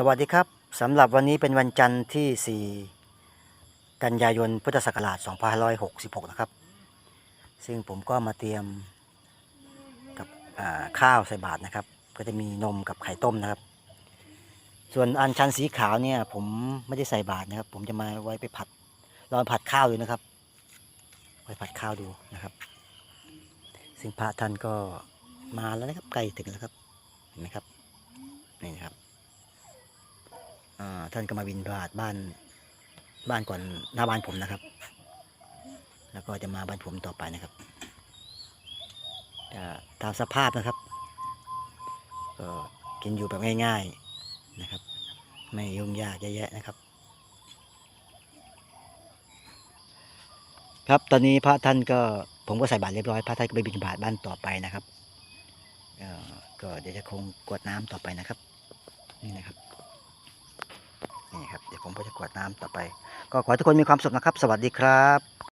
สวัสดีครับสำหรับวันนี้เป็นวันจันทร์ที่ 4 กันยายนพุทธศักราช2566 นะครับ ซึ่งผมก็มาเตรียมกับข้าวใส่บาตรนะครับ ก็จะมีนมกับไข่ต้มนะครับ ส่วนอันชันสีขาวเนี่ย ผมไม่ได้ใส่บาตรนะครับ ผมจะมาไว้ไปผัดลองผัดข้าวดูนะครับไว้ผัดข้าวดูนะครับ ซึ่งพระท่านก็มาแล้วนะครับใกล้ถึงแล้วครับเห็นไหมครับนี่นะครับ ท่านก็มาบินบาตบ้านบ้านก่อนหน้าบ้านผมนะครับ แล้วก็จะมาบ้านผมต่อไปนะครับตามสภาพนะครับก็กินอยู่แบบง่าย ๆนะครับ ไม่ยุ่งยากเยอะแยะนะครับ ครับตอนนี้พระท่านก็ผมก็ใส่บาตรเรียบร้อยพระท่านก็ไปบิณฑบาตบ้านต่อไปนะครับก็เดี๋ยวจะคงกวดน้ำต่อไปนะครับ นี่นะครับ นี่ครับ เดี๋ยวผม กวดน้ำต่อไป ก็ขอให้ทุกคนมีความสุขนะครับ สวัสดีครับ